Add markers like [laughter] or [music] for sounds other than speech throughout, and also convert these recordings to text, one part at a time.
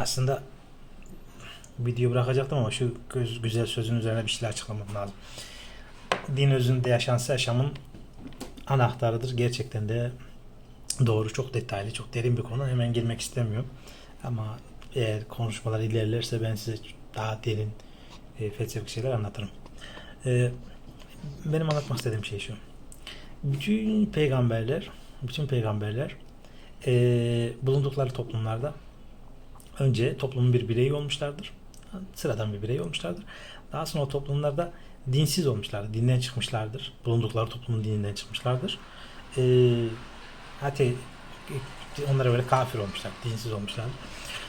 aslında video bırakacaktım ama şu göz, güzel sözün üzerine bir şeyler açıklamam lazım. Din özünde yaşansa yaşamın anahtarıdır. Gerçekten de doğru, çok detaylı, çok derin bir konu. Hemen girmek istemiyorum. Ama eğer konuşmalar ilerlerse ben size daha derin e, felsefik şeyler anlatırım. E, benim anlatmak istediğim şey şu. Bütün peygamberler, bütün peygamberler e, bulundukları toplumlarda önce toplumun bir bireyi olmuşlardır. Sıradan bir birey olmuşlardır. Daha sonra o toplumlarda dinsiz olmuşlardır. Dinden çıkmışlardır. Bulundukları toplumun dininden çıkmışlardır. E, hatta onlara böyle kafir olmuşlar, dinsiz olmuşlardır.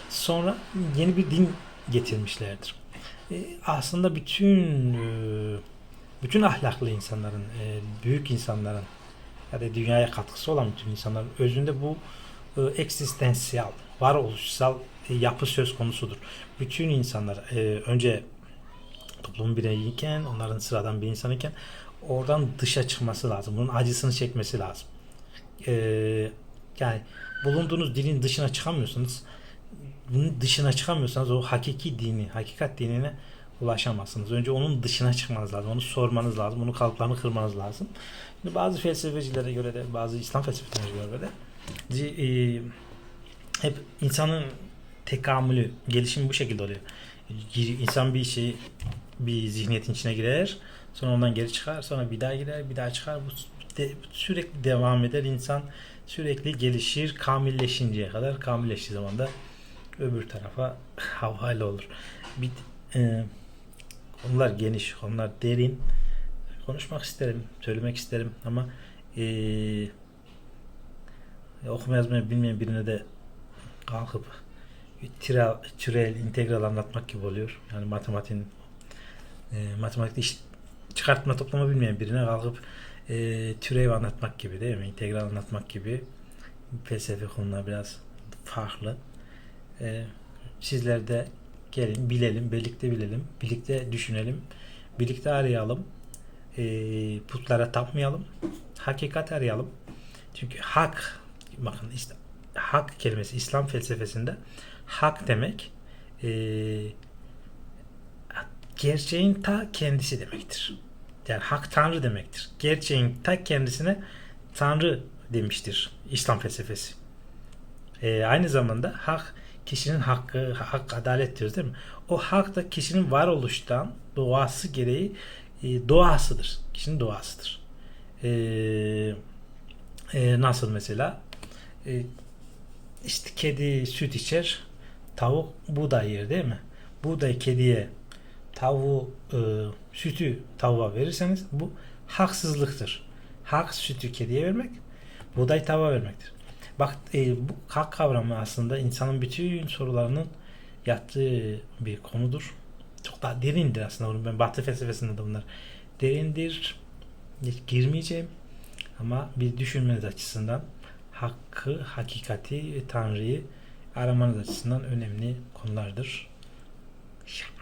Sonra yeni bir din getirmişlerdir. E, aslında bütün e, bütün ahlaklı insanların, e, büyük insanların ya da dünyaya katkısı olan bütün insanların özünde bu e, varoluşsal yapı söz konusudur. Bütün insanlar e, önce toplumun bireyiyken, onların sıradan bir insan oradan dışa çıkması lazım. Bunun acısını çekmesi lazım. E, yani bulunduğunuz dilin dışına çıkamıyorsanız bunun dışına çıkamıyorsanız o hakiki dini, hakikat dinine ulaşamazsınız. Önce onun dışına çıkmanız lazım. Onu sormanız lazım. Onun kalıplarını kırmanız lazım. Şimdi bazı felsefecilere göre de, bazı İslam felsefecilerine göre de e, hep insanın tekamülü, gelişimi bu şekilde oluyor. İnsan bir şey, bir zihniyetin içine girer, sonra ondan geri çıkar, sonra bir daha girer, bir daha çıkar. Bu de- sürekli devam eder. İnsan sürekli gelişir, kamilleşinceye kadar, kamilleştiği zaman da öbür tarafa [laughs] havale olur. Bir, e, konular geniş, konular derin. Konuşmak isterim, söylemek isterim ama e, okuma yazmayı bilmeyen birine de kalkıp türel, türel, integral anlatmak gibi oluyor. Yani matematiğin e, matematikte iş çıkartma toplama bilmeyen birine kalkıp e, türev anlatmak gibi değil mi? İntegral anlatmak gibi felsefe konular biraz farklı. E, sizler de gelin bilelim, birlikte bilelim, birlikte düşünelim, birlikte arayalım. E, putlara tapmayalım. Hakikat arayalım. Çünkü hak bakın işte hak kelimesi İslam felsefesinde hak demek e, gerçeğin ta kendisi demektir. Yani hak Tanrı demektir. Gerçeğin ta kendisine Tanrı demiştir İslam felsefesi. E, aynı zamanda hak kişinin hakkı, hak adalet diyoruz değil mi? O hak da kişinin varoluştan doğası gereği e, doğasıdır. Kişinin doğasıdır. E, e, nasıl mesela? E, işte kedi süt içer, tavuk buğday yer değil mi? Buğday kediye, tavuğu e, sütü tavuğa verirseniz bu haksızlıktır. Hak sütü kediye vermek, buğday tavuğa vermektir. Bak e, bu hak kavramı aslında insanın bütün sorularının yattığı bir konudur. Çok daha derindir aslında. Bunu ben Batı felsefesinde de bunlar derindir. Hiç girmeyeceğim. Ama bir düşünmeniz açısından hakkı, hakikati ve Tanrı'yı aramanız açısından önemli konulardır. Şak.